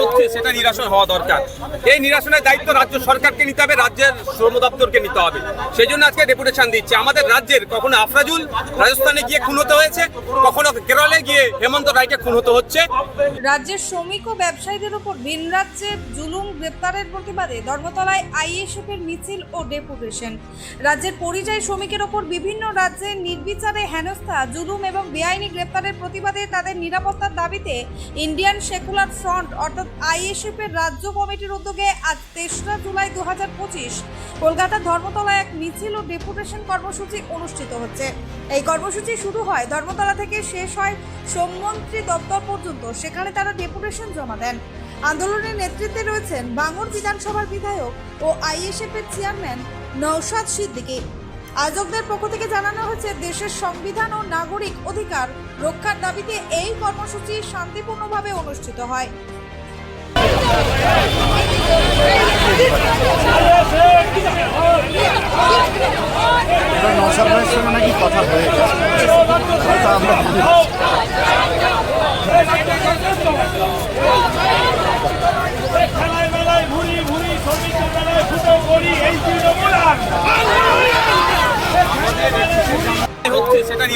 হচ্ছে, সেটা নিরাসন হওয়া দরকার। এই নিরাসনের দায়িত্ব রাজ্য সরকারকে নিতে হবে, রাজ্যের শ্রম দপ্তরকে নিতে হবে। সেই জন্য আজকে ডেপুটেশন দিচ্ছে। আমাদের রাজ্যের কখনো আফরাজুল রাজস্থানে গিয়ে খুন হতে হয়েছে, কখনো কেরলে গিয়ে হেমন্ত রায়কে খুন হতে হচ্ছে। রাজ্যের শ্রমিক ও ব্যবসায়ীদের উপর ভিন রাজ্যের জুলুম, গ্রেপ্তারের প্রতিবাদে ধর্মতলায় আইএসএফ এর মিছিল ও ডেপুটেশন। রাজ্যের পরিযায়ী শ্রমিকের ওপর বিভিন্ন রাজ্যে নির্বিচারে হেনস্থা, জুলুম এবং বেআইনি গ্রেপ্তারের প্রতিবাদে তাদের নিরাপত্তার দাবিতে ইন্ডিয়ান সেকুলার ফ্রন্ট, অর্থাৎ আইএসএফ এর রাজ্য কমিটির উদ্যোগে আজ তেসরা জুলাই দু হাজার পঁচিশ কলকাতার ধর্মতলায় এক মিছিল ও ডেপুটেশন কর্মসূচি অনুষ্ঠিত হচ্ছে। এই কর্মসূচি শুরু হয় ধর্মতলা থেকে শেষ হয় শ্রমমন্ত্রী দপ্তর পর্যন্ত। সেখানে তারা ডেপুটেশন জমা দেন। আন্দোলনের নেতৃত্বে রয়েছেন বাঙুর বিধানসভার বিধায়ক ও আইএসএফ এর চেয়ারম্যান নৌশাদ সিদ্দিকী। আয়োজকদের পক্ষ থেকে জানানো হয়েছে, দেশের সংবিধান ও নাগরিক অধিকার রক্ষার দাবিতে এই কর্মসূচি শান্তিপূর্ণভাবে অনুষ্ঠিত হয়। ¡Quítate!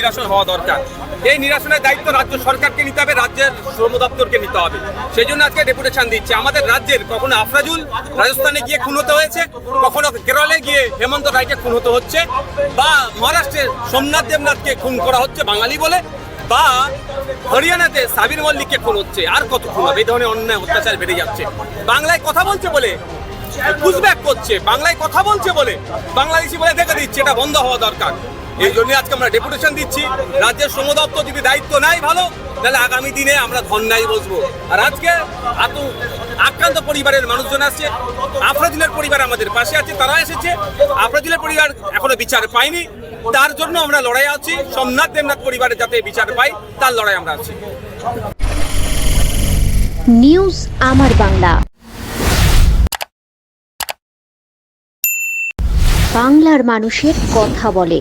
নিরাসন হওয়া দরকার। এই নিরাসনের দায়িত্ব রাজ্য সরকারকে নিতে হবে, রাজ্যের শ্রম দপ্তরকে নিতে হবে। সেই জন্য আজকে ডেপুটেশন দিচ্ছে। আমাদের রাজ্যের কখনো আফরাজুল রাজস্থানে গিয়ে খুন হতে হয়েছে, কখনো কেরলে গিয়ে হেমন্ত রায়কে খুন হতে হচ্ছে, বা মহারাষ্ট্রে সোমনাথ দেবনাথকে খুন করা হচ্ছে বাঙালি বলে, বা হরিয়ানাতে সাবির মল্লিককে খুন হচ্ছে। আর কত খুন হবে? এই ধরনের অন্যায় অত্যাচার বেড়ে যাচ্ছে। বাংলায় কথা বলছে বলে পুশব্যাক করছে। বাংলায় কথা বলছে বলে, বাংলাদেশি বলে দেখে দিচ্ছে। এটা বন্ধ হওয়া দরকার। এই জন্য আজকে আমরা ডেপুটেশন দিচ্ছি। রাজ্যের শ্রম দপ্তর যদি দায়িত্ব নাই ভালো, তাহলে আগামী দিনে আমরা ধর্নায় বসবো। আর আজকে এত আক্রান্ত পরিবারের মানুষজন আসছে। আফরাজুলের পরিবার আমাদের পাশে আছে, তারা এসেছে। আফরাজুলের পরিবার এখনও বিচার পায়নি। তার জন্য আমরা লড়াই আছি। সোমনাথ দেবনাথ পরিবারের যাতে বিচার পাই তার লড়াই আমরা আছি। নিউজ আমার বাংলা। বাংলার মানুষের কথা বলে।